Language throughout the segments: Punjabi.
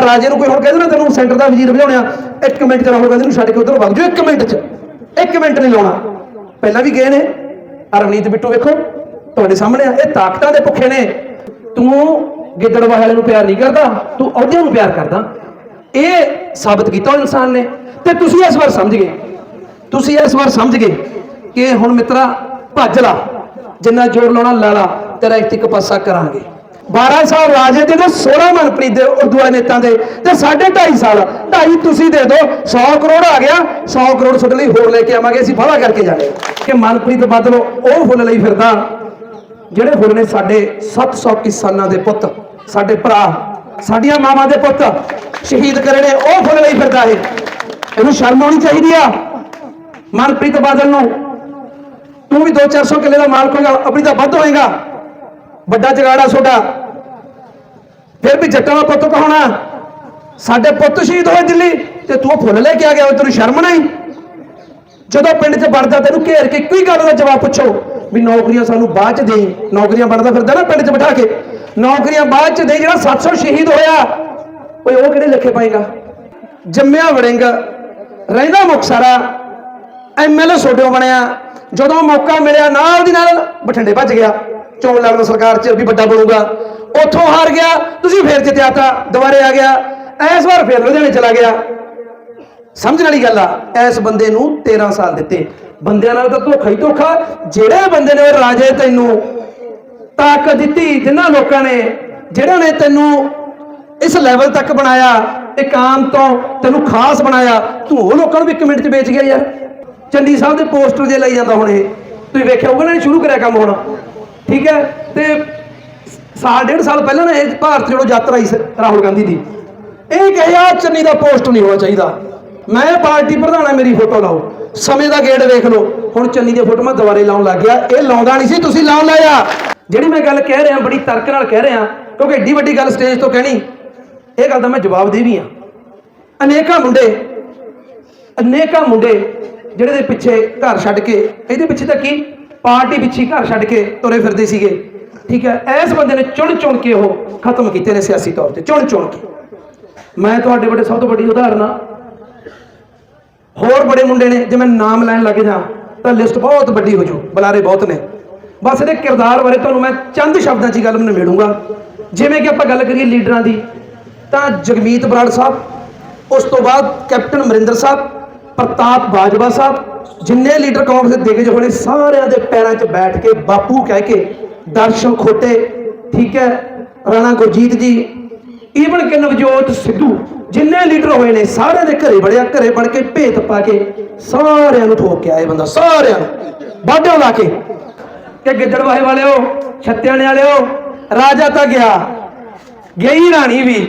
ਆ ਰਾਜੇ ਨੂੰ ਕੋਈ ਹੋਰ ਕਹਿੰਦੇ ਨਾ ਤੈਨੂੰ ਸੈਂਟਰ ਦਾ ਵਜ਼ੀਰ ਬਣਾਉਣਿਆ ਇੱਕ ਮਿੰਟ ਚ ਰਾਹੁਲ ਗਾਂਧੀ ਨੂੰ ਛੱਡ ਕੇ ਉਧਰ ਵਗ ਜਾਓ, ਇੱਕ ਮਿੰਟ ਚ। ਇੱਕ ਮਿੰਟ ਨਹੀਂ ਲਾਉਣਾ। ਪਹਿਲਾਂ ਵੀ ਗਏ ਨੇ। ਆਹ ਬਿੱਟੂ ਵੇਖੋ, ਤੁਹਾਡੇ ਸਾਹਮਣੇ ਆ। ਇਹ ਤਾਕਤਾਂ ਦੇ ਭੁੱਖੇ ਨੇ। ਤੂੰ ਗਿੱਦੜਵਾ ਵਾਲੇ ਨੂੰ ਪਿਆਰ ਨਹੀਂ ਕਰਦਾ, ਤੂੰ ਅਹੁਦਿਆਂ ਨੂੰ ਪਿਆਰ ਕਰਦਾ। ਇਹ ਸਾਬਤ ਕੀਤਾ ਉਹ ਇਨਸਾਨ ਨੇ। ਤੇ ਤੁਸੀਂ ਇਸ ਵਾਰ ਸਮਝ ਗਏ। ਤੁਸੀਂ ਇਸ ਵਾਰ ਸਮਝ ਗਏ ਕਿ ਹੁਣ ਮਿੱਤਰਾ, ਭੱਜ ਲਾ। ਜਿੰਨਾ ਜ਼ੋਰ ਲਾਉਣਾ, ਲਾ ਲਾ। ਤੇਰਾ ਇੱਕ ਪਾਸਾ ਕਰਾਂਗੇ। 12 ਸਾਲ ਰਾਜੇ ਦੇ ਤੇ 16 ਮਨਪ੍ਰੀਤ ਦੇ ਉਰਦੂ ਵਾਲੇ ਨੇਤਾ ਦੇ ਤੇ 2.5 ਸਾਲ 2.5 ਤੁਸੀਂ ਦੇ ਦਿਓ 100 ਕਰੋੜ ਆ ਗਿਆ 100 ਕਰੋੜ ਤੁਹਾਡੇ ਲਈ ਹੋਰ ਲੈ ਕੇ ਆਵਾਂਗੇ, ਅਸੀਂ ਫਾਲਾ ਕਰਕੇ ਜਾਣੇ ਕਿ ਮਨਪ੍ਰੀਤ ਬਾਦਲ ਉਹ ਫੁੱਲ ਲਈ ਫਿਰਦਾ, ਜਿਹੜੇ ਫੁੱਲ ਨੇ ਸਾਡੇ 700 ਕਿਸਾਨਾਂ ਦੇ ਪੁੱਤ, ਸਾਡੇ ਭਰਾ, ਸਾਡੀਆਂ ਮਾਵਾਂ ਦੇ ਪੁੱਤ ਸ਼ਹੀਦ ਕਰੇ ਨੇ, ਉਹ ਫੁੱਲ ਲਈ ਫਿਰਦਾ ਇਹ। ਇਹਨੂੰ ਸ਼ਰਮ ਆਉਣੀ ਚਾਹੀਦੀ ਆ ਮਨਪ੍ਰੀਤ ਬਾਦਲ ਨੂੰ। ਤੂੰ ਵੀ 2-400 ਕਿੱਲੇ ਦਾ ਮਾਲਕ ਹੋਏਗਾ, ਆਪਣੀ ਤਾਂ ਵੱਧ ਹੋਏਗਾ। ਵੱਡਾ ਜਗਾੜਾ ਛੋਟਾ ਫਿਰ ਵੀ ਜੱਟਾਂ ਦਾ ਪੁੱਤ ਕਹਾਉਣਾ ਸਾਡੇ ਪੁੱਤ ਸ਼ਹੀਦ ਹੋਏ ਦਿੱਲੀ, ਤੇ ਤੂੰ ਫੁੱਲ ਲੈ ਕੇ ਆ ਗਿਆ, ਤੈਨੂੰ ਸ਼ਰਮ ਨਹੀਂ? ਜਦੋਂ ਪਿੰਡ 'ਚ ਵੜਦਾ ਤੈਨੂੰ ਘੇਰ ਕੇ ਇੱਕੋ ਹੀ ਗੱਲ ਦਾ ਜਵਾਬ ਪੁੱਛੋ, ਵੀ ਨੌਕਰੀਆਂ ਸਾਨੂੰ ਬਾਅਦ 'ਚ ਦੇਈ। ਨੌਕਰੀਆਂ ਬਣਦਾ ਫਿਰਦਾ ਨਾ ਪਿੰਡ 'ਚ ਬਿਠਾ ਕੇ। ਨੌਕਰੀਆਂ ਬਾਅਦ 'ਚ ਦੇਈ, ਜਿਹੜਾ 700 ਸ਼ਹੀਦ ਹੋਇਆ, ਓਏ, ਉਹ ਕਿਹੜੇ ਲਿਖੇ ਪਾਏਗਾ? ਜੰਮਿਆ ਵੜਿੰਗ, ਰਹਿੰਦਾ ਮੁਕਸਰਾ ਐਮਐਲਏ ਸੋਡਿਓ ਬਣਿਆ। ਜਦੋਂ ਮੌਕਾ ਮਿਲਿਆ, ਨਾਲ ਦੀ ਨਾਲ ਬਠਿੰਡੇ ਭੱਜ ਗਿਆ। ਚੋਣ ਲੜਨ ਸਰਕਾਰ 'ਚ ਵੀ ਵੱਡਾ ਬਣੂਗਾ। ਉੱਥੋਂ ਹਾਰ ਗਿਆ, ਤੁਸੀਂ ਫੇਰ ਜਿੱਤਿਆ ਤਾਂ ਦੁਬਾਰੇ ਆ ਗਿਆ। ਇਸ ਵਾਰ ਫੇਰ ਲੁਧਿਆਣੇ ਚਲਾ ਗਿਆ। ਸਮਝਣ ਵਾਲੀ ਗੱਲ ਆ ਇਸ ਬੰਦੇ ਨੂੰ 13 ਸਾਲ ਦਿੱਤੇ। ਬੰਦਿਆਂ ਨਾਲ ਤਾਂ ਧੋਖਾ ਹੀ ਧੋਖਾ, ਜਿਹੜੇ ਬੰਦੇ ਨੇ ਰਾਜੇ ਤੈਨੂੰ ਤਾਕਤ ਦਿੱਤੀ, ਜਿਨ੍ਹਾਂ ਲੋਕਾਂ ਨੇ, ਜਿਹੜਾ ਨੇ ਤੈਨੂੰ ਇਸ ਲੈਵਲ ਤੱਕ ਬਣਾਇਆ, ਇੱਕ ਆਮ ਤੋਂ ਤੈਨੂੰ ਖਾਸ ਬਣਾਇਆ, ਤੂੰ ਉਹ ਲੋਕਾਂ ਨੂੰ ਵੀ ਇੱਕ ਮਿੰਟ 'ਚ ਵੇਚ ਗਿਆ ਯਾਰ। ਚੰਡੀ ਸਾਹਿਬ ਦੇ ਪੋਸਟਰ ਜੇ ਲਈ ਜਾਂਦਾ ਹੁਣ ਇਹ, ਤੁਸੀਂ ਵੇਖਿਆ ਹੋਊਗਾ ਨਾ ਇਹਨੇ ਸ਼ੁਰੂ ਕਰਿਆ ਕੰਮ ਹੁਣ। ਠੀਕ ਹੈ? ਤੇ ਸਾਲ, ਡੇਢ ਸਾਲ ਪਹਿਲਾਂ ਨਾ ਇਹ ਭਾਰਤ ਜੋੜੋ ਯਾਤਰਾ ਆਈ ਸੀ ਰਾਹੁਲ ਗਾਂਧੀ ਦੀ। ਇਹ ਕਹੇ ਚੰਨੀ ਦਾ ਪੋਸਟ ਨਹੀਂ ਹੋਣਾ ਚਾਹੀਦਾ। ਮੈਂ ਪਾਰਟੀ ਪ੍ਰਧਾਨ ਆ, ਮੇਰੀ ਫੋਟੋ ਲਾਓ। ਸਮੇਂ ਦਾ ਗੇੜ ਵੇਖ ਲਓ। ਹੁਣ ਚੰਨੀ ਦੀ ਫੋਟੋ ਮੈਂ ਦੁਬਾਰੇ ਲਾਉਣ ਲੱਗ ਗਿਆ। ਇਹ ਲਾਉਂਦਾ ਨਹੀਂ ਸੀ, ਤੁਸੀਂ ਲਾਉਣ ਲਾਇਆ। ਜਿਹੜੀ ਮੈਂ ਗੱਲ ਕਹਿ ਰਿਹਾ, ਬੜੀ ਤਰਕ ਨਾਲ ਕਹਿ ਰਿਹਾ, ਕਿਉਂਕਿ ਏਡੀ ਵੱਡੀ ਗੱਲ ਸਟੇਜ ਤੋਂ ਕਹਿਣੀ, ਇਹ ਗੱਲ ਦਾ ਮੈਂ ਜਵਾਬ ਦੇ ਵੀ ਆ ਅਨੇਕਾਂ ਮੁੰਡੇ ਅਨੇਕਾਂ ਮੁੰਡੇ ਜਿਹੜੇ ਦੇ ਪਿੱਛੇ ਘਰ ਛੱਡ ਕੇ, ਇਹਦੇ ਪਿੱਛੇ ਤਾਂ ਕੀ? ਪਾਰਟੀ ਪਿੱਛੇ ਘਰ ਛੱਡ ਕੇ ਤੁਰੇ ਫਿਰਦੇ ਸੀਗੇ। ਠੀਕ ਹੈ, ਇਸ ਬੰਦੇ ਨੇ ਚੁਣ ਚੁਣ ਕੇ ਉਹ ਖਤਮ ਕੀਤੇ ਨੇ ਸਿਆਸੀ ਤੌਰ ਤੇ, ਚੁਣ ਚੁਣ ਕੇ। ਮੈਂ ਤੁਹਾਡੇ ਵੱਡੇ ਸਭ ਤੋਂ ਵੱਡੀ ਉਦਾਹਰਨ ਆ। ਹੋਰ ਬੜੇ ਮੁੰਡੇ ਨੇ, ਜੇ ਮੈਂ ਨਾਮ ਲੈਣ ਲੱਗ ਜਾ, ਤਾਂ ਲਿਸਟ ਬਹੁਤ ਵੱਡੀ ਹੋ ਜੂ, ਬੁਲਾਰੇ ਬਹੁਤ ਨੇ। ਬਸ ਇਹਦੇ ਕਿਰਦਾਰ ਬਾਰੇ ਤੁਹਾਨੂੰ ਮੈਂ ਚੰਦ ਸ਼ਬਦਾਂ 'ਚ ਗੱਲ ਮੈਨੂੰ ਮਿਲੂੰਗਾ। ਜਿਵੇਂ ਕਿ ਆਪਾਂ ਗੱਲ ਕਰੀਏ ਲੀਡਰਾਂ ਦੀ, ਤਾਂ ਜਗਮੀਤ ਬਰਾੜ ਸਾਹਿਬ, ਉਸ ਤੋਂ ਬਾਅਦ ਕੈਪਟਨ ਅਮਰਿੰਦਰ ਸਾਹਿਬ, ਪ੍ਰਤਾਪ ਬਾਜਵਾ ਸਾਹਿਬ ਜਿੰਨੇ ਲੀਡਰ ਕਾਂਗਰਸ ਦੇ ਦਿਗਜ ਹੋਣੇ, ਸਾਰਿਆਂ ਦੇ ਪੈਰਾਂ 'ਚ ਬੈਠ ਕੇ ਬਾਪੂ ਕਹਿ ਕੇ ਦਰਸ਼ਨ ਖੋਟੇ, ਠੀਕ ਹੈ, ਰਾਣਾ ਗੁਰਜੀਤ ਜੀ ਈਵਨ ਕਿ ਨਵਜੋਤ ਸਿੱਧੂ, ਜਿੰਨੇ ਲੀਡਰ ਹੋਏ ਨੇ, ਸਾਰਿਆਂ ਦੇ ਘਰੇ ਬੜਿਆ ਘਰੇ ਬਣ ਕੇ ਭੇਤ ਪਾ ਕੇ ਸਾਰਿਆਂ ਨੂੰ ਠੋਕ ਕੇ ਆਏ ਬੰਦਾ, ਸਾਰਿਆਂ ਨੂੰ ਬਾਡਿਓ ਲਾ ਕੇ। ਕਿ ਗਿੱਦੜਵਾਹੇ ਵਾਲਿਓ ਛੱਤਿਆਣੇ ਵਾਲਿਓ ਰਾਜਾ ਤਾਂ ਗਿਆ, ਗਈ ਰਾਣੀ ਵੀ।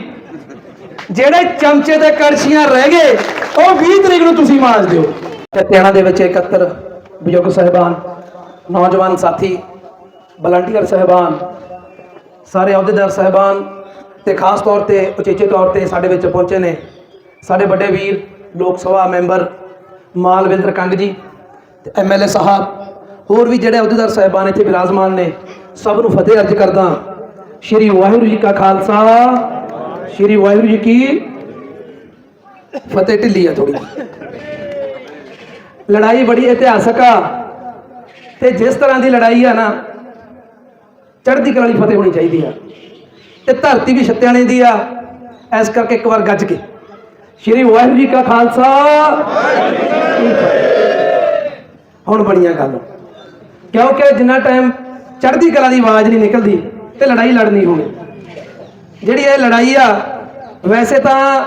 ਜਿਹੜੇ ਚਮਚੇ ਤੇ ਕੜਛੀਆਂ ਰਹਿ ਗਏ, ਉਹ 20 ਤਰੀਕ ਨੂੰ ਤੁਸੀਂ ਮਾਂਜ ਦਿਓ। ਛੱਤਿਆਣਾ ਦੇ ਵਿੱਚ 71 ਬਜ਼ੁਰਗ ਸਾਹਿਬਾਨ, ਨੌਜਵਾਨ ਸਾਥੀ ਵਲੰਟੀਅਰ ਸਾਹਿਬਾਨ, ਸਾਰੇ ਅਹੁਦੇਦਾਰ ਸਾਹਿਬਾਨ ਤੇ ਖਾਸ ਤੌਰ ਤੇ ਉਚੇਚੇ ਤੌਰ ਤੇ ਸਾਡੇ ਵਿੱਚ ਪਹੁੰਚੇ ਨੇ। ਸਾਡੇ ਵੱਡੇ ਵੀਰ, ਲੋਕ ਸਭਾ ਮੈਂਬਰ ਮਾਲਵਿੰਦਰ ਕੰਗ ਜੀ ਤੇ ਐਮਐਲਏ ਸਾਹਿਬ, ਹੋਰ ਵੀ ਜਿਹੜੇ ਅਹੁਦੇਦਾਰ ਸਾਹਿਬਾਨ ਇੱਥੇ ਵਿਰਾਜਮਾਨ ਨੇ, ਸਭ ਨੂੰ ਫਤਿਹ ਅਰਜ ਕਰਦਾ ਸ਼੍ਰੀ ਵਾਹਿਗੁਰੂ ਜੀ ਕਾ ਖਾਲਸਾ, ਸ਼੍ਰੀ ਵਾਹਿਗੁਰੂ ਜੀ ਕੀ ਫਤਿਹ ਢਿੱਲੀ ਆ ਥੋੜੀ ਲੜਾਈ ਬੜੀ ਇਤਿਹਾਸਕ ਆ। ਤੇ ਜਿਸ ਤਰ੍ਹਾਂ ਦੀ ਲੜਾਈ ਆ ਨਾ, ਚੜ੍ਹਦੀ ਕਲਾ ਵਾਲੀ ਫਤਿਹ ਹੋਣੀ ਚਾਹੀਦੀ ਆ। ਤੇ ਧਰਤੀ ਵੀ ਛੱਤਿਆਣੇ ਦੀ ਆ। ਇਸ ਕਰਕੇ ਇੱਕ ਵਾਰ ਗੱਜ ਕੇ। ਸ਼੍ਰੀ ਵਾਹਿਗੁਰੂ ਜੀ ਕਾ ਖਾਲਸਾ। ਹੁਣ ਬਣੀਆਂ ਗੱਲ। ਕਿਉਂਕਿ ਜਿੰਨਾ ਟਾਈਮ ਚੜ੍ਹਦੀ ਕਲਾ ਦੀ ਆਵਾਜ਼ ਨਹੀਂ ਨਿਕਲਦੀ ਤੇ ਲੜਾਈ ਲੜਨੀ ਹੋਣੀ ਜਿਹੜੀ ਇਹ ਲੜਾਈ ਆ, ਵੈਸੇ ਤਾਂ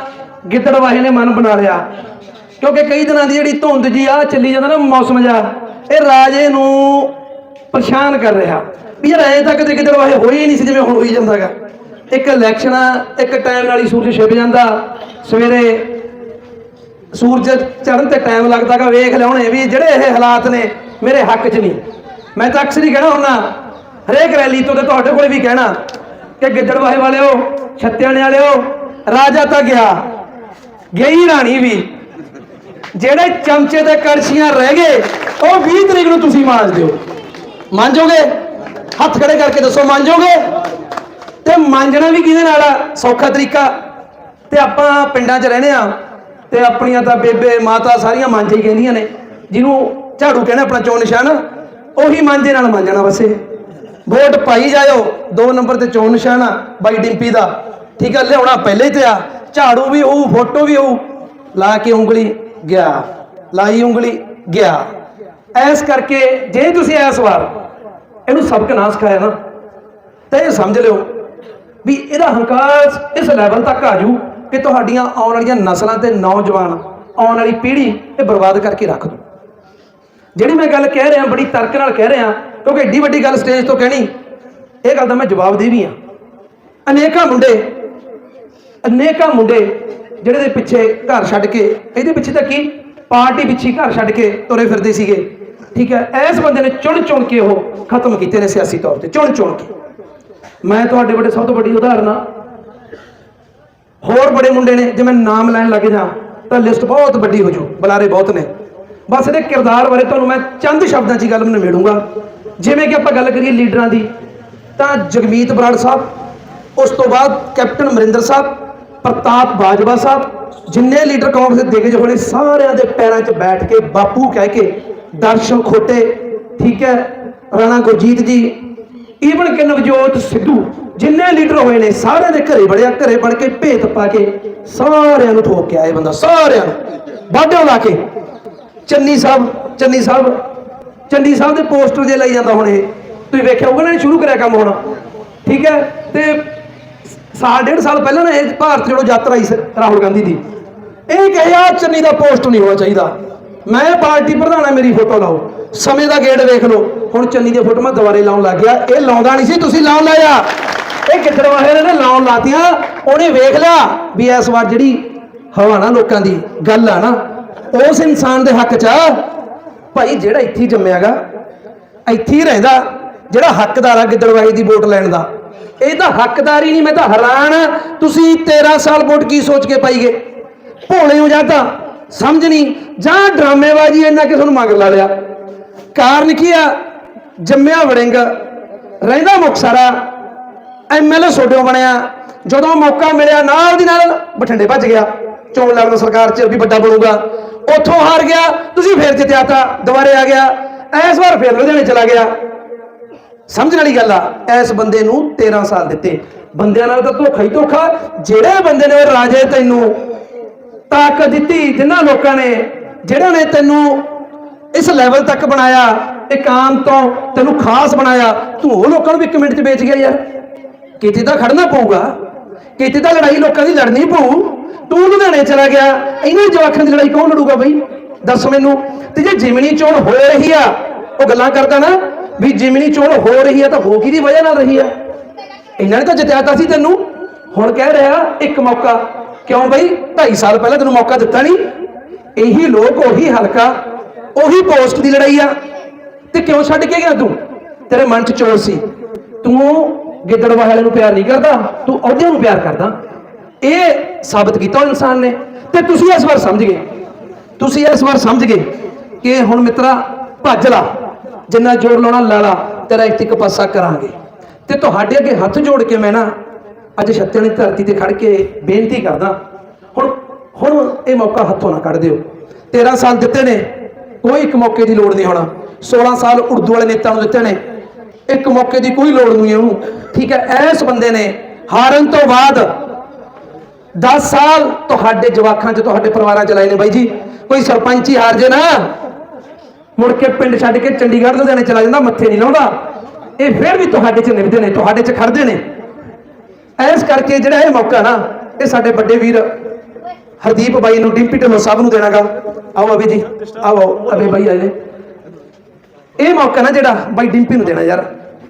ਗਿੱਦੜਵਾਹੇ ਨੇ ਮਨ ਬਣਾ ਲਿਆ। ਕਿਉਂਕਿ ਕਈ ਦਿਨਾਂ ਦੀ ਜਿਹੜੀ ਧੁੰਦ ਜੀ ਆ ਚੱਲੀ ਜਾਂਦਾ ਨਾ ਮੌਸਮ ਜਾ ਇਹ ਰਾਜੇ ਨੂੰ ਪਰੇਸ਼ਾਨ ਕਰ ਰਿਹਾ। ਵੀ ਯਾਰ ਐ ਤਾਂ ਕਦੇ ਗਿੱਦੜਵਾਹੇ ਹੋਈ ਨਹੀਂ ਸੀ ਜਿਵੇਂ ਹੁਣ ਹੋਈ ਜਾਂਦਾਗਾ ਇੱਕ ਇਲੈਕਸ਼ਨ ਆ, ਇੱਕ ਟਾਈਮ ਨਾਲ ਹੀ ਸੂਰਜ ਛਿਪ ਜਾਂਦਾ। ਸਵੇਰੇ ਸੂਰਜ ਚੜ੍ਹਨ ਤੇ ਟਾਈਮ ਲੱਗਦਾਗਾ ਵੇਖ ਲਿਆਉਣੇ ਵੀ ਜਿਹੜੇ ਇਹ ਹਾਲਾਤ ਨੇ, ਮੇਰੇ ਹੱਕ 'ਚ ਨਹੀਂ। ਮੈਂ ਤਾਂ ਅਕਸਰ ਹੀ ਕਹਿਣਾ ਹੁੰਦਾ, ਹਰੇਕ ਰੈਲੀ ਤੋਂ ਤੇ ਤੁਹਾਡੇ ਕੋਲ ਵੀ ਕਹਿਣਾ ਕਿ ਗਿੱਦੜਵਾਹੇ ਵਾਲਿਓ, ਛੱਤਿਆਣੇ ਵਾਲਿਓ, ਰਾਜਾ ਤਾਂ ਗਿਆ, ਗਈ ਰਾਣੀ ਵੀ। ਜਿਹੜੇ ਚਮਚੇ ਤੇ ਕੜਛੀਆਂ ਰਹਿ ਗਏ, ਉਹ 20 ਤਰੀਕ ਨੂੰ ਤੁਸੀਂ ਮਾਂਜ ਦਿਓ। ਮੰਨਜੋਗੇ ਹੱਥ ਖੜੇ ਕਰਕੇ ਦੱਸੋ ਮੰਨਜੋਗੇ ਤੇ ਮਾਂਜਣਾ ਵੀ ਕਿਹਦੇ ਨਾਲ ਆ? ਸੌਖਾ ਤਰੀਕਾ। ਤੇ ਆਪਾਂ ਪਿੰਡਾਂ 'ਚ ਰਹਿੰਦੇ ਆ ਤੇ ਆਪਣੀਆਂ ਤਾਂ ਬੇਬੇ, ਮਾਤਾ ਸਾਰੀਆਂ ਮਾਂਝੇ ਹੀ ਕਹਿੰਦੀਆਂ ਨੇ। ਜਿਹਨੂੰ ਝਾੜੂ ਕਹਿੰਦੇ ਆਪਣਾ ਚੋਣ ਨਿਸ਼ਾਨ, ਉਹੀ ਮਾਂਜੇ ਨਾਲ ਮਾਂਜਣਾ ਵਸੇ ਵੋਟ ਪਾਈ ਜਾਇਓ, ਦੋ ਨੰਬਰ ਤੇ ਚੋਣ ਨਿਸ਼ਾਨ ਆ, ਬਾਈ ਡਿੰਪੀ ਦਾ। ਠੀਕ ਆ, ਲਿਆਉਣਾ ਪਹਿਲੇ ਤੇ ਆ। ਝਾੜੂ ਵੀ ਹੋਊ, ਫੋਟੋ ਵੀ ਹੋਊ। ਲਾ ਕੇ ਉਂਗਲੀ। ਗਿਆ। ਲਾਈ ਉਂਗਲੀ, ਗਿਆ। ਐਸ ਕਰਕੇ ਜੇ ਤੁਸੀਂ ਇਸ ਵਾਰ ਇਹਨੂੰ ਸਬਕ ਨਾ ਸਿਖਾਇਆ ਨਾ, ਤਾਂ ਇਹ ਸਮਝ ਲਿਓ ਵੀ ਇਹਦਾ ਹੰਕਾਰ ਇਸ ਲੈਵਲ ਤੱਕ ਆ ਜੂ ਕਿ ਤੁਹਾਡੀਆਂ ਆਉਣ ਵਾਲੀਆਂ ਨਸਲਾਂ ਤੇ ਨੌਜਵਾਨ ਆਉਣ ਵਾਲੀ ਪੀੜ੍ਹੀ ਇਹ ਬਰਬਾਦ ਕਰਕੇ ਰੱਖ ਦੂ। ਜਿਹੜੀ ਮੈਂ ਗੱਲ ਕਹਿ ਰਿਹਾ, ਬੜੀ ਤਰਕ ਨਾਲ ਕਹਿ ਰਿਹਾ, ਕਿਉਂਕਿ ਏਡੀ ਵੱਡੀ ਗੱਲ ਸਟੇਜ ਤੋਂ ਕਹਿਣੀ, ਇਹ ਗੱਲ ਦਾ ਮੈਂ ਜਵਾਬ ਦੇ ਵੀ ਆ ਅਨੇਕਾਂ ਮੁੰਡੇ ਅਨੇਕਾਂ ਮੁੰਡੇ ਜਿਹੜੇ ਦੇ ਪਿੱਛੇ ਘਰ ਛੱਡ ਕੇ, ਇਹਦੇ ਪਿੱਛੇ ਤਾਂ ਕੀ? ਪਾਰਟੀ ਪਿੱਛੇ ਘਰ ਛੱਡ ਕੇ ਤੁਰੇ ਫਿਰਦੇ ਸੀਗੇ। ਠੀਕ ਹੈ ਐਸ ਬੰਦੇ ਨੇ ਚੁਣ ਚੁਣ ਕੇ ਉਹ ਖਤਮ ਕੀਤੇ ਨੇ ਸਿਆਸੀ ਤੌਰ ਤੇ, ਚੁਣ ਚੁਣ ਕੇ। ਮੈਂ ਤੁਹਾਡੇ ਵੱਡੇ ਸਭ ਤੋਂ ਵੱਡੀ ਉਦਾਹਰਨ ਆ। ਹੋਰ ਬੜੇ ਮੁੰਡੇ ਨੇ, ਜੇ ਮੈਂ ਨਾਮ ਲੈਣ ਲੱਗ ਜਾ, ਤਾਂ ਲਿਸਟ ਬਹੁਤ ਵੱਡੀ ਹੋ ਜੂ, ਬੁਲਾਰੇ ਬਹੁਤ ਨੇ। ਬਸ ਇਹਦੇ ਕਿਰਦਾਰ ਬਾਰੇ ਤੁਹਾਨੂੰ ਮੈਂ ਚੰਦ ਸ਼ਬਦਾਂ 'ਚ ਹੀ ਗੱਲ ਨਿਬੇੜੂੰਗਾ ਜਿਵੇਂ ਕਿ ਆਪਾਂ ਗੱਲ ਕਰੀਏ ਲੀਡਰਾਂ ਦੀ, ਤਾਂ ਜਗਮੀਤ ਬਰਾੜ ਸਾਹਿਬ, ਉਸ ਤੋਂ ਬਾਅਦ ਕੈਪਟਨ ਅਮਰਿੰਦਰ ਸਾਹਿਬ ਪ੍ਰਤਾਪ ਬਾਜਵਾ ਸਾਹਿਬ, ਜਿੰਨੇ ਲੀਡਰ ਕਾਂਗਰਸ ਦੇ ਦਿਗਜ ਹੋਣੇ, ਸਾਰਿਆਂ ਦੇ ਪੈਰਾਂ 'ਚ ਬੈਠ ਕੇ ਬਾਪੂ ਕਹਿ ਕੇ ਦਰਸ਼ਨ ਖੋਟੇ ਠੀਕ ਹੈ, ਰਾਣਾ ਗੁਰਜੀਤ ਜੀ ਈਵਨ ਕਿ ਨਵਜੋਤ ਸਿੱਧੂ, ਜਿੰਨੇ ਲੀਡਰ ਹੋਏ ਨੇ, ਸਾਰਿਆਂ ਦੇ ਘਰੇ ਬੜਿਆ ਘਰੇ ਬਣ ਕੇ ਭੇਤ ਪਾ ਕੇ ਸਾਰਿਆਂ ਨੂੰ ਠੋਕ ਕੇ ਆਏ ਬੰਦਾ, ਸਾਰਿਆਂ ਨੂੰ। ਬਾਡਿਓ ਲਾ ਕੇ। ਚੰਨੀ ਸਾਹਿਬ ਚੰਨੀ ਸਾਹਿਬ ਚੰਨੀ ਸਾਹਿਬ ਦੇ ਪੋਸਟਰ ਜੇ ਲਈ ਜਾਂਦਾ ਹੁਣ ਇਹ। ਤੁਸੀਂ ਵੇਖਿਆ ਹੋਊਗਾ ਨਾ, ਇਹ ਸ਼ੁਰੂ ਕਰਿਆ ਕੰਮ ਹੁਣ। ਠੀਕ ਹੈ, ਤੇ ਸਾਲ, ਡੇਢ ਸਾਲ ਪਹਿਲਾਂ ਨਾ ਇਹ ਭਾਰਤ ਜੋੜੋ ਯਾਤਰਾ ਆਈ ਸੀ ਰਾਹੁਲ ਗਾਂਧੀ ਦੀ। ਇਹ ਕਿਹਾ ਚੰਨੀ ਦਾ ਪੋਸਟ ਨਹੀਂ ਹੋਣਾ ਚਾਹੀਦਾ। ਮੈਂ ਪਾਰਟੀ ਪ੍ਰਧਾਨ ਆ, ਮੇਰੀ ਫੋਟੋ ਲਾਓ। ਸਮੇਂ ਦਾ ਗੇੜ ਵੇਖ ਲਓ। ਹੁਣ ਚੰਨੀ ਦੀ ਫੋਟੋ ਮੈਂ ਦੁਬਾਰੇ ਲਾਉਣ ਲੱਗ ਗਿਆ। ਇਹ ਲਾਉਂਦਾ ਨਹੀਂ ਸੀ, ਤੁਸੀਂ ਲਾਉਣ ਲਾਇਆ। ਇਹ ਕਿੱਧਰ ਵਾਹੇ ਨੇ ਲਾਉਣ ਲਾਤੀਆਂ। ਉਹਨੇ ਵੇਖ ਲਿਆ ਵੀ ਇਸ ਵਾਰ ਜਿਹੜੀ ਹਵਾ ਨਾ ਲੋਕਾਂ ਦੀ, ਗੱਲ ਆ ਨਾ, ਉਸ ਇਨਸਾਨ ਦੇ ਹੱਕ 'ਚ ਆ। ਭਾਈ, ਜਿਹੜਾ ਇੱਥੇ ਹੀ ਜੰਮਿਆਗਾ, ਇੱਥੇ ਹੀ ਰਹਿੰਦਾ, ਜਿਹੜਾ ਹੱਕਦਾਰ ਆ ਗਿੱਦੜਵਾਹੀ ਦੀ ਵੋਟ ਲੈਣ ਦਾ। ਇਹ ਤਾਂ ਹੱਕਦਾਰੀ ਨਹੀਂ, ਮੈਂ ਤਾਂ ਹੈਰਾਨ ਆ। ਤੁਸੀਂ 13 ਸਾਲ ਵੋਟ ਕੀ ਸੋਚ ਕੇ ਪਾਈਗੇ ਭੋਲੇ ਹੋ ਜਾਂ ਤਾਂ, ਸਮਝ ਨਹੀਂ। ਜਾਂ ਡਰਾਮੇਬਾਜ਼ੀ ਇੰਨਾ ਕਿਸੇ ਨੂੰ ਮੰਗ ਲਾ ਲਿਆ। ਕਾਰਨ ਕੀ ਆ? ਜੰਮਿਆ ਵੜਿੰਗ, ਰਹਿੰਦਾ ਮੁਕਸਰਾ ਐਮਐਲਏ ਸੋਡਿਓ ਬਣਿਆ। ਜਦੋਂ ਮੌਕਾ ਮਿਲਿਆ, ਨਾਲ ਦੀ ਨਾਲ ਬਠਿੰਡੇ ਭੱਜ ਗਿਆ। ਚੋਣ ਲੜਨ ਸਰਕਾਰ 'ਚ ਵੀ ਵੱਡਾ ਬਣੂਗਾ। ਉੱਥੋਂ ਹਾਰ ਗਿਆ, ਤੁਸੀਂ ਫੇਰ ਜਿੱਤਿਆ ਤਾਂ ਦੁਬਾਰੇ ਆ ਗਿਆ। ਇਸ ਵਾਰ ਫੇਰ ਲੁਧਿਆਣੇ ਚਲਾ ਗਿਆ। ਸਮਝਣ ਵਾਲੀ ਗੱਲ ਆ, ਇਸ ਬੰਦੇ ਨੂੰ 13 ਸਾਲ ਦਿੱਤੇ। ਬੰਦਿਆਂ ਨਾਲ ਤਾਂ ਧੋਖਾ ਹੀ ਧੋਖਾ, ਜਿਹੜੇ ਬੰਦੇ ਨੇ ਰਾਜੇ ਤੈਨੂੰ ਤਾਕਤ ਦਿੱਤੀ, ਜਿਨ੍ਹਾਂ ਲੋਕਾਂ ਨੇ, ਜਿਹੜਾ ਨੇ ਤੈਨੂੰ ਇਸ ਲੈਵਲ ਤੱਕ ਬਣਾਇਆ, ਇੱਕ ਆਮ ਤੋਂ ਤੈਨੂੰ ਖਾਸ ਬਣਾਇਆ, ਤੂੰ ਉਹ ਲੋਕਾਂ ਨੂੰ ਵੀ ਇੱਕ ਮਿੰਟ 'ਚ ਵੇਚ ਗਿਆ ਯਾਰ। ਕਿਤੇ ਤਾਂ ਖੜਨਾ ਪਊਗਾ, ਕਿਤੇ ਤਾਂ ਲੜਾਈ ਲੋਕਾਂ ਦੀ ਲੜਨੀ ਪਊ, ਤੂੰ ਲੁਧਿਆਣੇ ਚਲਾ ਗਿਆ, ਇਹਨਾਂ ਜਵਾਖਾਂ ਦੀ ਲੜਾਈ ਕੌਣ ਲੜੂਗਾ ਬਈ? ਦੱਸ ਮੈਨੂੰ। ਤੇ ਜੇ ਜਿਮਣੀ ਚੋਣ ਹੋ ਰਹੀ ਆ, ਉਹ ਗੱਲਾਂ ਕਰਦਾ ਨਾ ਵੀ ਜਿਮਨੀ ਚੋਣ ਹੋ ਰਹੀ ਹੈ ਤਾਂ ਹੋ ਕਿਹਦੀ ਵਜ੍ਹਾ ਨਾਲ ਰਹੀ ਹੈ? ਇਹਨਾਂ ਨੇ ਤਾਂ ਜਿਤਾਤਾ ਸੀ ਤੈਨੂੰ। ਹੁਣ ਕਹਿ ਰਿਹਾ ਇੱਕ ਮੌਕਾ। ਕਿਉਂ ਬਈ? 2.5 ਸਾਲ ਪਹਿਲਾਂ ਤੈਨੂੰ ਮੌਕਾ ਦਿੱਤਾ ਨਹੀਂ। ਇਹੀ ਲੋਕ, ਉਹੀ ਹਲਕਾ, ਉਹੀ ਪੋਸਟ ਦੀ ਲੜਾਈ ਆ। ਤੇ ਕਿਉਂ ਛੱਡ ਕੇ ਗਿਆ ਤੂੰ? ਤੇਰੇ ਮਨ 'ਚ ਚੋਰ ਸੀ। ਤੂੰ ਗਿੱਦੜਵਾ ਵਾਲੇ ਨੂੰ ਪਿਆਰ ਨਹੀਂ ਕਰਦਾ। ਤੂੰ ਅਹੁਦਿਆਂ ਨੂੰ ਪਿਆਰ ਕਰਦਾ। ਇਹ ਸਾਬਤ ਕੀਤਾ ਉਹ ਇਨਸਾਨ ਨੇ। ਤੇ ਤੁਸੀਂ ਇਸ ਵਾਰ ਸਮਝ ਗਏ। ਤੁਸੀਂ ਇਸ ਵਾਰ ਸਮਝ ਗਏ ਕਿ ਹੁਣ ਮਿੱਤਰਾ ਭੱਜ ਲਾ। ਜਿੰਨਾ ਜ਼ੋਰ ਲਾਉਣਾ ਲਾਲਾ, ਤੇਰਾ ਇੱਕ ਇੱਕ ਪਾਸਾ ਕਰਾਂਗੇ। ਤੇ ਤੁਹਾਡੇ ਅੱਗੇ ਹੱਥ ਜੋੜ ਕੇ ਮੈਂ ਨਾ ਅੱਜ ਛੱਤਿਆਂ ਦੀ ਧਰਤੀ ਤੇ ਖੜ ਕੇ ਬੇਨਤੀ ਕਰਦਾ, ਹੁਣ ਹੁਣ ਇਹ ਮੌਕਾ ਹੱਥੋਂ ਨਾ ਕੱਢ ਦਿਓ। 13 ਸਾਲ ਦਿੱਤੇ ਨੇ, ਕੋਈ ਇੱਕ ਮੌਕੇ ਦੀ ਲੋੜ ਨਹੀਂ ਹੋਣਾ। 16 ਸਾਲ ਉਰਦੂ ਵਾਲੇ ਨੇਤਾ ਨੂੰ ਦਿੱਤੇ ਨੇ, ਇੱਕ ਮੌਕੇ ਦੀ ਕੋਈ ਲੋੜ ਨਹੀਂ ਉਹਨੂੰ। ਠੀਕ ਹੈ, ਐਸ ਬੰਦੇ ਨੇ ਹਾਰਨ ਤੋਂ ਬਾਅਦ 10 ਸਾਲ ਤੁਹਾਡੇ ਜਵਾਖਾਂ 'ਚ, ਤੁਹਾਡੇ ਪਰਿਵਾਰਾਂ 'ਚ ਲਾਏ ਨੇ ਬਾਈ ਜੀ। ਕੋਈ ਸਰਪੰਚ ਹੀ ਹਾਰ ਜੇ ਨਾ ਮੁੜ ਕੇ ਪਿੰਡ ਛੱਡ ਕੇ ਚੰਡੀਗੜ੍ਹ, ਲੁਧਿਆਣੇ ਚਲਾ ਜਾਂਦਾ, ਮੱਥੇ ਨਹੀਂ ਲਾਉਂਦਾ। ਇਹ ਫਿਰ ਵੀ ਤੁਹਾਡੇ 'ਚ ਨਿਭਦੇ ਨੇ, ਤੁਹਾਡੇ 'ਚ ਖੜਦੇ ਨੇ। ਐਸ ਕਰਕੇ ਜਿਹੜਾ ਇਹ ਮੌਕਾ ਨਾ, ਇਹ ਸਾਡੇ ਵੱਡੇ ਵੀਰ ਹਰਦੀਪ ਬਾਈ ਨੂੰ, ਡਿੰਪੀ ਢਿੱਲੋਂ ਸਾਹਿਬ ਨੂੰ ਦੇਣਾਗਾ ਆਓ ਅਭੀ ਜੀ, ਆਓ ਆਓ, ਅਭੀ ਬਾਈ ਆਏ ਨੇ। ਇਹ ਮੌਕਾ ਨਾ ਜਿਹੜਾ ਬਾਈ ਡਿੰਪੀ ਨੂੰ ਦੇਣਾ ਯਾਰ।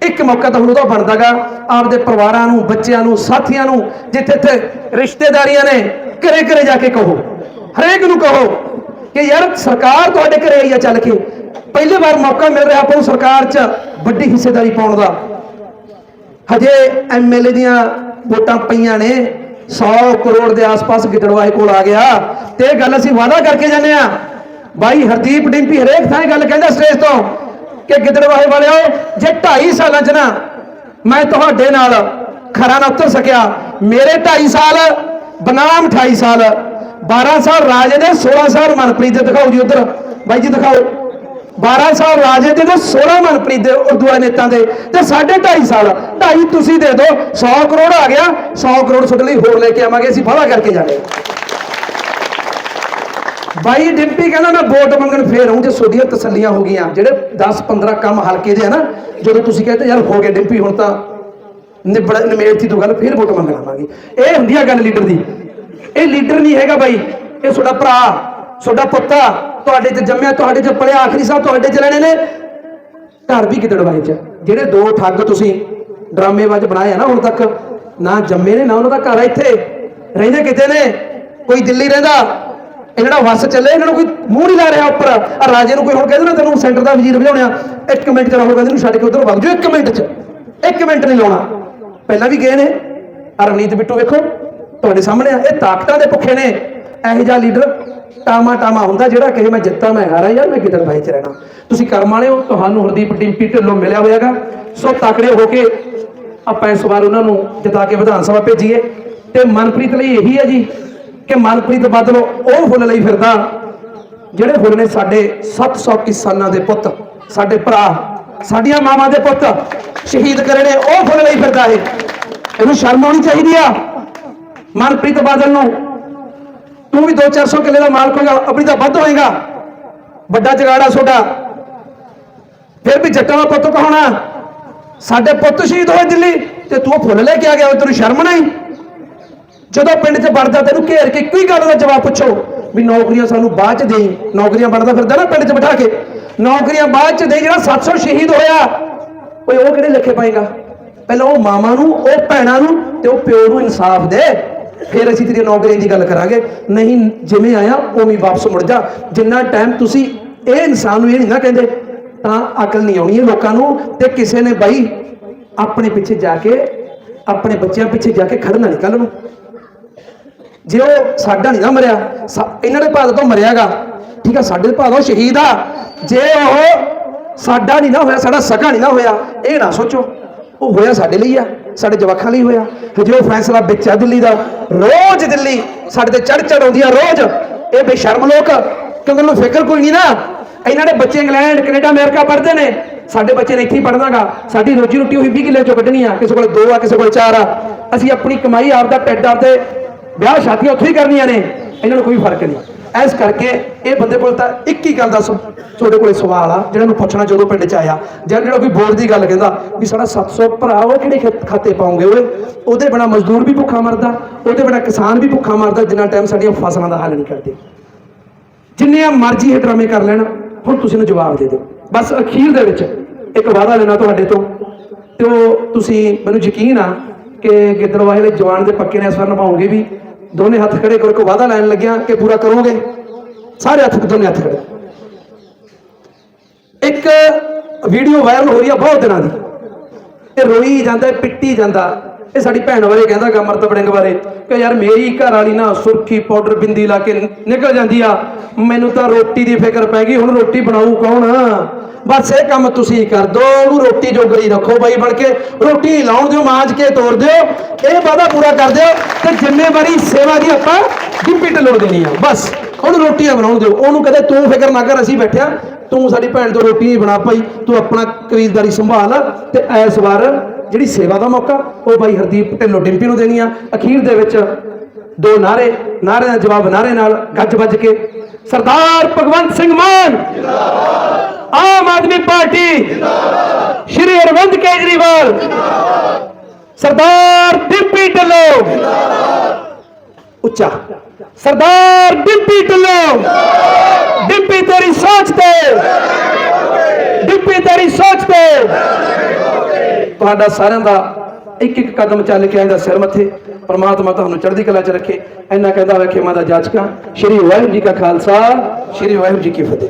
ਇੱਕ ਮੌਕਾ ਤਾਂ ਹੁਣ ਉਹਦਾ ਬਣਦਾਗਾ ਆਪਦੇ ਪਰਿਵਾਰਾਂ ਨੂੰ, ਬੱਚਿਆਂ ਨੂੰ, ਸਾਥੀਆਂ ਨੂੰ, ਜਿੱਥੇ ਇੱਥੇ ਰਿਸ਼ਤੇਦਾਰੀਆਂ ਨੇ ਘਰੇ ਘਰੇ ਜਾ ਕੇ ਕਹੋ। ਹਰੇਕ ਨੂੰ ਕਹੋ ਕਿ ਯਾਰ ਸਰਕਾਰ ਤੁਹਾਡੇ ਘਰੇ ਆਈ ਆ ਚੱਲ ਕੇ। ਪਹਿਲੀ ਵਾਰ ਮੌਕਾ ਮਿਲ ਰਿਹਾ ਆਪਾਂ ਨੂੰ ਸਰਕਾਰ 'ਚ ਵੱਡੀ ਹਿੱਸੇਦਾਰੀ ਪਾਉਣ ਦਾ। ਹਜੇ ਐਮਐਲਏ ਦੀਆਂ ਵੋਟਾਂ ਪਈਆਂ ਨੇ 100 ਕਰੋੜ ਦੇ ਆਸ-ਪਾਸ ਗਿੱਦੜਵਾਹੇ ਕੋਲ ਆ ਗਿਆ। ਤੇ ਇਹ ਗੱਲ ਅਸੀਂ ਵਾਅਦਾ ਕਰਕੇ ਜਾਂਦੇ ਆ ਬਾਈ ਹਰਦੀਪ ਡਿੰਪੀ ਹਰੇਕ ਥਾਂ ਇਹ ਗੱਲ ਕਹਿੰਦਾ ਸਟੇਜ ਤੋਂ ਕਿ ਗਿੱਦੜਵਾਹੇ ਵਾਲਿਓ, ਜੇ 2.5 ਸਾਲਾਂ 'ਚ ਨਾ ਮੈਂ ਤੁਹਾਡੇ ਨਾਲ ਖਰਾ ਨਾ ਉਤਰ ਸਕਿਆ। ਮੇਰੇ 2.5 ਸਾਲ, ਬਨਾਮ 28 ਸਾਲ 12 ਸਾਲ ਰਾਜੇ ਦੇ 16 ਸਾਲ ਮਨਪ੍ਰੀਤ ਦੇ ਦਿਖਾਓ ਜੀ ਉਧਰ। ਬਾਈ ਜੀ ਦਿਖਾਓ। 12 ਸਾਲ ਰਾਜੇ ਦੇ ਤੇ 16 ਮਨਪ੍ਰੀਤ ਦੇ ਉਰਦੂ ਵਾਲੇ ਨੇਤਾ ਦੇ ਤੇ 2.5 ਸਾਲ। 2.5 ਤੁਸੀਂ ਦੇ ਦਿਓ 100 ਕਰੋੜ ਆ ਗਿਆ 100 ਕਰੋੜ ਤੁਹਾਡੇ ਲਈ ਹੋਰ ਲੈ ਕੇ ਆਵਾਂਗੇ, ਅਸੀਂ ਵਾਅਦਾ ਕਰਕੇ ਜਾਣੇ। ਬਾਈ ਡਿੰਪੀ ਕਹਿੰਦਾ, ਮੈਂ ਵੋਟ ਮੰਗਣ ਫੇਰ ਆਉਂ ਜੇ ਤੁਹਾਡੀਆਂ ਤਸੱਲੀਆਂ ਹੋ ਗਈਆਂ। ਜਿਹੜੇ 10 15 ਕੰਮ ਹਲਕੇ ਦੇ ਆ ਨਾ, ਜਦੋਂ ਤੁਸੀਂ ਕਹਿੰਦੇ, ਯਾਰ ਹੋ ਗਏ ਡਿੰਪੀ, ਹੁਣ ਤਾਂ ਨਿਬੜ ਨਿਮੇੜਤੀ ਤੋਂ ਗੱਲ, ਫੇਰ ਵੋਟ ਮੰਗਣ ਆਵਾਂਗੇ ਇਹ ਹੁੰਦੀ ਆ ਗੱਲ ਲੀਡਰ ਦੀ। ਇਹ ਲੀਡਰ ਨਹੀਂ ਹੈਗਾ ਬਾਈ, ਇਹ ਤੁਹਾਡਾ ਭਰਾ, ਤੁਹਾਡਾ ਪੁੱਤਾ ਤੁਹਾਡੇ ਚ ਜੰਮਿਆ, ਤੁਹਾਡੇ ਚ ਪਲਿਆ ਆਖਰੀ ਸਾਹਿਬ ਤੁਹਾਡੇ ਚ ਲੈਣੇ ਨੇ। ਘਰ ਵੀ ਕਿਦੜਵਾਏ ਚ। ਜਿਹੜੇ ਦੋ ਠੱਗ ਤੁਸੀਂ ਡਰਾਮੇਬਾਜ਼ ਬਣਾਏ ਆ ਨਾ ਹੁਣ ਤੱਕ, ਨਾ ਜੰਮੇ ਨੇ, ਨਾ ਉਹਨਾਂ ਦਾ ਘਰ ਇੱਥੇ। ਰਹਿੰਦੇ ਕਿਤੇ ਨੇ? ਕੋਈ ਦਿੱਲੀ ਰਹਿੰਦਾ? ਇਹ ਜਿਹੜਾ ਵਸ ਚੱਲੇ, ਇਹਨਾਂ ਨੂੰ ਕੋਈ ਮੂੰਹ ਨਹੀਂ ਲਾ ਰਿਹਾ ਉੱਪਰ। ਆ ਰਾਜੇ ਨੂੰ ਕੋਈ ਹੁਣ ਕਹਿੰਦੇ ਨਾ ਤੈਨੂੰ ਸੈਂਟਰ ਦਾ ਵਜ਼ੀਰ ਵਜਾਉਣਿਆ। ਇੱਕ ਮਿੰਟ ਚ ਰਾਹੁਲ ਗਾਂਧੀ ਨੂੰ, ਛੱਡ ਕੇ ਉਧਰ ਵਗ ਜਾਓ, ਇੱਕ ਮਿੰਟ ਚ। ਇੱਕ ਮਿੰਟ ਨਹੀਂ ਲਾਉਣਾ। ਪਹਿਲਾਂ ਵੀ ਗਏ ਨੇ। ਆ ਰਵਨੀਤ ਬਿੱਟੂ ਵੇਖੋ, ਤੁਹਾਡੇ ਸਾਹਮਣੇ ਆ। ਇਹ ਤਾਕਤਾਂ ਦੇ ਭੁੱਖੇ ਨੇ। ਇਹੋ ਜਿਹਾ ਲੀਡਰ ਟਾਮਾ ਟਾਮਾ ਹੁੰਦਾ ਜਿਹੜਾ ਕਹੇ ਮੈਂ ਜਿੱਤਾਂ, ਮੈਂ ਹਾਰਾਂ। ਯਾਰ ਮੈਂ ਕਿਧਰ ਭਾਈ ਚ ਰਹਿਣਾ? ਤੁਸੀਂ ਕਰਮ ਵਾਲੇ ਹੋ, ਤੁਹਾਨੂੰ ਹਰਦੀਪ ਡਿੰਪੀ ਢਿੱਲੋਂ ਮਿਲਿਆ ਹੋਇਆਗਾ। ਸੋ ਤਕੜੇ ਹੋ ਕੇ ਆਪਾਂ ਇਸ ਵਾਰ ਉਹਨਾਂ ਨੂੰ ਜਿਤਾ ਕੇ ਵਿਧਾਨ ਸਭਾ ਭੇਜੀਏ। ਤੇ ਮਨਪ੍ਰੀਤ ਲਈ ਇਹੀ ਹੈ ਜੀ ਕਿ ਮਨਪ੍ਰੀਤ ਬਾਦਲ, ਉਹ ਫੁੱਲ ਲਈ ਫਿਰਦਾ, ਜਿਹੜੇ ਫੁੱਲ ਨੇ ਸਾਡੇ 700 ਕਿਸਾਨਾਂ ਦੇ ਪੁੱਤ, ਸਾਡੇ ਭਰਾ, ਸਾਡੀਆਂ ਮਾਵਾਂ ਦੇ ਪੁੱਤ ਸ਼ਹੀਦ ਕਰੇ ਨੇ, ਉਹ ਫੁੱਲ ਲਈ ਫਿਰਦਾ ਇਹ। ਇਹਨੂੰ ਸ਼ਰਮ ਆਉਣੀ ਚਾਹੀਦੀ ਆ। ਮਨਪ੍ਰੀਤ ਬਾਦਲ ਨੂੰ ਤੂੰ ਵੀ 2-400 ਕਿੱਲੇ ਦਾ ਮਾਲਕ ਹੋਏਗਾ, ਆਪਣੀ ਤਾਂ ਵੱਧ ਹੋਏਗਾ। ਵੱਡਾ ਜਗਾੜਾ ਛੋਟਾ ਫਿਰ ਵੀ ਜੱਟਾਂ ਦਾ ਪੁੱਤ ਕਹਾਉਣਾ ਸਾਡੇ ਪੁੱਤ ਸ਼ਹੀਦ ਹੋਏ ਦਿੱਲੀ, ਤੇ ਤੂੰ ਫੁੱਲ ਲੈ ਕੇ ਆ ਗਿਆ ਤੈਨੂੰ ਸ਼ਰਮ ਨਹੀਂ? ਜਦੋਂ ਪਿੰਡ 'ਚ ਵੜਦਾ ਤੈਨੂੰ ਘੇਰ ਕੇ ਇੱਕੋ ਹੀ ਗੱਲ ਦਾ ਜਵਾਬ ਪੁੱਛੋ, ਵੀ ਨੌਕਰੀਆਂ ਸਾਨੂੰ ਬਾਅਦ 'ਚ ਦੇਈ ਨੌਕਰੀਆਂ ਬਣਦਾ ਫਿਰਦਾ ਨਾ ਪਿੰਡ 'ਚ ਬਿਠਾ ਕੇ। ਨੌਕਰੀਆਂ ਬਾਅਦ 'ਚ ਦੇਈ ਜਿਹੜਾ 700 ਸ਼ਹੀਦ ਹੋਇਆ। ਓਏ, ਉਹ ਕਿਹੜੇ ਲਿਖੇ ਪਾਏਗਾ? ਪਹਿਲਾਂ ਉਹ ਮਾਮਾ ਨੂੰ, ਉਹ ਭੈਣਾਂ ਨੂੰ, ਤੇ ਉਹ ਪਿਓ ਨੂੰ ਇਨਸਾਫ ਦੇ। ਫਿਰ ਅਸੀਂ ਤੇਰੀ ਨੌਕਰੀ ਦੀ ਗੱਲ ਕਰਾਂਗੇ। ਨਹੀਂ, ਜਿਵੇਂ ਆਇਆ, ਉਵੇਂ ਵਾਪਸ ਮੁੜ ਜਾ। ਜਿੰਨਾ ਟਾਈਮ ਤੁਸੀਂ ਇਹ ਇਨਸਾਨ ਨੂੰ ਇਹ ਨਹੀਂ ਨਾ ਕਹਿੰਦੇ, ਤਾਂ ਅਕਲ ਨਹੀਂ ਆਉਣੀ ਇਹ ਲੋਕਾਂ ਨੂੰ ਤੇ ਕਿਸੇ ਨੇ ਬਾਈ ਆਪਣੇ ਪਿੱਛੇ ਜਾ ਕੇ, ਆਪਣੇ ਬੱਚਿਆਂ ਪਿੱਛੇ ਜਾ ਕੇ ਖੜਨਾ ਨਹੀਂ ਕੱਲ ਨੂੰ। ਜੇ ਉਹ ਸਾਡਾ ਨਹੀਂ ਨਾ ਮਰਿਆ ਇਹਨਾਂ ਦੇ ਭਾਰਤ ਤੋਂ ਮਰਿਆਗਾ। ਠੀਕ ਆ, ਸਾਡੇ ਭਾਰਤ ਸ਼ਹੀਦ ਆ। ਜੇ ਉਹ ਸਾਡਾ ਨਹੀਂ ਨਾ ਹੋਇਆ, ਸਾਡਾ ਸਕਾ ਨਹੀਂ ਨਾ ਹੋਇਆ, ਇਹ ਨਾ ਸੋਚੋ। ਉਹ ਹੋਇਆ ਸਾਡੇ ਲਈ ਆ। ਸਾਡੇ ਜਵਾਖਾਂ ਲਈ ਹੋਇਆ। ਹਜੇ ਉਹ ਫੈਸਲਾ ਵਿੱਚ ਆ ਦਿੱਲੀ ਦਾ। ਰੋਜ਼ ਦਿੱਲੀ ਸਾਡੇ ਤੇ ਚੜ ਚੜ ਆਉਂਦੀ ਆ, ਰੋਜ਼। ਇਹ ਬੇਸ਼ਰਮ ਲੋਕ, ਕਿਉਂਕਿ ਉਹਨਾਂ ਨੂੰ ਫਿਕਰ ਕੋਈ ਨਹੀਂ ਨਾ। ਇਹਨਾਂ ਦੇ ਬੱਚੇ ਇੰਗਲੈਂਡ, ਕੈਨੇਡਾ, ਅਮਰੀਕਾ ਪੜ੍ਹਦੇ ਨੇ। ਸਾਡੇ ਬੱਚੇ ਨੇ ਇੱਥੇ ਹੀ ਪੜ੍ਹਨਾਗਾ ਸਾਡੀ ਰੋਜੀ ਰੋਟੀ ਉਹੀ 20 ਕਿੱਲੇ ਚੋਂ ਕੱਢਣੀ ਆ। ਕਿਸੇ ਕੋਲ ਦੋ ਆ, ਕਿਸੇ ਕੋਲ ਚਾਰ ਆ। ਅਸੀਂ ਆਪਣੀ ਕਮਾਈ, ਆਪਦਾ ਢਿੱਡ, ਆਪਦੇ ਵਿਆਹ ਸ਼ਾਦੀਆਂ ਉੱਥੇ ਹੀ ਕਰਨੀਆਂ ਨੇ। ਇਹਨਾਂ ਨੂੰ ਕੋਈ ਫ਼ਰਕ ਨਹੀਂ। ਇਸ ਕਰਕੇ ਇਹ ਬੰਦੇ ਕੋਲ ਤਾਂ ਇੱਕ ਹੀ ਗੱਲ ਦੱਸ ਤੁਹਾਡੇ ਕੋਲੇ ਸਵਾਲ ਆ ਜਿਹੜਾ ਨੂੰ ਪੁੱਛਣਾ ਜਦੋਂ ਪਿੰਡ 'ਚ ਆਇਆ। ਜਾਂ ਜਿਹੜਾ ਵੀ ਬੋਰਡ ਦੀ ਗੱਲ ਕਹਿੰਦਾ ਵੀ ਸਾਡਾ 700 ਭਰਾ, ਉਹ ਕਿਹੜੇ ਖੇ- ਖਾਤੇ ਪਾਉਂਗੇ ਓਏ? ਉਹਦੇ ਬਿਨਾ ਮਜ਼ਦੂਰ ਵੀ ਭੁੱਖਾ ਮਰਦਾ, ਉਹਦੇ ਬਿਨਾ ਕਿਸਾਨ ਵੀ ਭੁੱਖਾ ਮਰਦਾ, ਜਿੰਨਾ ਟਾਈਮ ਸਾਡੀਆਂ ਫਸਲਾਂ ਦਾ ਹੱਲ ਨਹੀਂ ਕਰਦੇ। ਜਿੰਨੇ ਮਰਜ਼ੀ ਇਹ ਡਰਾਮੇ ਕਰ ਲੈਣ, ਹੁਣ ਤੁਸੀਂ ਨੂੰ ਜਵਾਬ ਦੇ ਦਿਓ। ਬਸ ਅਖੀਰ ਦੇ ਵਿੱਚ ਇੱਕ ਵਾਅਦਾ ਲੈਣਾ ਤੁਹਾਡੇ ਤੋਂ, ਤੇ ਉਹ ਤੁਸੀਂ ਮੈਨੂੰ ਯਕੀਨ ਆ ਕਿ ਗਿੱਦੜਵਾਹੇ ਦੇ ਜਵਾਨ ਦੇ ਪੱਕੇ ਨੇ ਇਸ ਵਾਰ ਨਿਭਾਉਂਗੇ ਵੀ। ਦੋਨੇ ਹੱਥ ਖੜੇ ਕਰਕੇ ਕੋ ਵਾਅਦਾ ਲੈਣ ਲੱਗਿਆ ਕਿ ਪੂਰਾ ਕਰੋਗੇ? ਸਾਰੇ ਹੱਥ ਦੋਨੇ ਹੱਥ ਖੜੇ। ਇੱਕ ਵੀਡੀਓ ਵਾਇਰਲ ਹੋ ਰਹੀ ਆ ਬਹੁਤ ਦਿਨਾਂ ਦੀ। ਇਹ ਰੋਈ ਜਾਂਦਾ, ਪਿੱਟੀ ਜਾਂਦਾ। ਇਹ ਸਾਡੀ ਭੈਣ ਬਾਰੇ ਕਹਿੰਦਾ ਗਾ ਅਮਰਤ ਬੜਿੰਗ ਬਾਰੇ ਕਿ ਯਾਰ ਮੇਰੀ ਘਰ ਵਾਲੀ ਨਾ ਸੁਰਖੀ ਪਾਊਡਰ ਬਿੰਦੀ ਲਾ ਕੇ ਨਿਕਲ ਜਾਂਦੀ ਆ। ਮੈਨੂੰ ਤਾਂ ਰੋਟੀ ਦੀ ਫਿਕਰ ਪੈ ਗਈ, ਹੁਣ ਰੋਟੀ ਬਣਾਉ ਕੌਣ? ਬਸ ਇਹ ਕੰਮ ਤੁਸੀਂ ਕਰ ਦੋ, ਉਹਨੂੰ ਰੋਟੀ ਜੋਗਰੀ ਰੱਖੋ ਬਾਈ ਬਣ ਕੇ। ਰੋਟੀ ਲਾਉਣ ਦਿਓ, ਮਾਂਜ ਕੇ ਤੋੜ ਦਿਓ, ਇਹ ਵਾਦਾ ਪੂਰਾ ਕਰ ਦਿਓ ਤੇ ਜ਼ਿੰਮੇਵਾਰੀ ਸੇਵਾ ਦੀ ਆਪਾਂ ਡਿੰਪੀ ਢਿੱਲੋਂ ਦੇਣੀ ਆ। ਬਸ ਉਹਨੂੰ ਰੋਟੀਆਂ ਬਣਾਉਣ ਦਿਓ। ਉਹਨੂੰ ਕਹਦੇ ਤੂੰ ਫਿਕਰ ਨਾ ਕਰ, ਅਸੀਂ ਬੈਠਿਆ। ਤੂੰ ਸਾਡੀ ਭੈਣ ਤੋਂ ਰੋਟੀ ਨਹੀਂ ਬਣਾ ਪਾਈ, ਤੂੰ ਆਪਣਾ ਖਰੀਦਦਾਰੀ ਸੰਭਾਲ ਤੇ ਇਸ ਵਾਰ ਜਿਹੜੀ ਸੇਵਾ ਦਾ ਮੌਕਾ, ਉਹ ਬਾਈ ਹਰਦੀਪ ਢਿੱਲੋਂ ਡਿੰਪੀ ਨੂੰ ਦੇਣੀ ਆ। ਅਖੀਰ ਦੇ ਵਿੱਚ ਦੋ ਨਾਰੇ ਨਾਰੇ ਦਾ ਜਵਾਬ ਨਾਰੇ ਨਾਲ ਗੱਜ ਵੱਜ ਕੇ, ਸਰਦਾਰ ਭਗਵੰਤ ਸਿੰਘ ਮਾਨ, ਆਮ ਆਦਮੀ ਪਾਰਟੀ ਜਿੰਦਾਬਾਦ ਸ਼੍ਰੀ ਅਰਵਿੰਦ ਕੇਜਰੀਵਾਲ, ਸਰਦਾਰ ਡਿੰਪੀ ਢਿੱਲੋਂ, ਉੱਚਾ, ਸਰਦਾਰ ਡਿੰਪੀ ਢਿੱਲੋਂ, ਡਿੰਪੀ ਤੇਰੀ ਸੋਚ ਤੇ ਡਿੰਪੀ ਤੇਰੀ ਸੋਚ ਤੇ। ਤੁਹਾਡਾ ਸਾਰਿਆਂ ਦਾ ਇੱਕ ਇੱਕ ਕਦਮ ਚੱਲ ਕੇ ਆਇਂਦਾ ਸਿਰ ਮੱਥੇ। ਪਰਮਾਤਮਾ ਤੁਹਾਨੂੰ ਚੜ੍ਹਦੀ ਕਲਾ 'ਚ ਰੱਖੇ। ਇੰਨਾ ਕਹਿੰਦਾ ਹੋਇਆ ਖੇਮਾ ਦਾ ਜਾਚਕਾ ਸ਼੍ਰੀ ਵਾਹਿਗੁਰੂ ਜੀ ਕਾ ਖਾਲਸਾ, ਸ਼੍ਰੀ ਵਾਹਿਗੁਰੂ ਜੀ ਕੀ ਫਤਿਹ।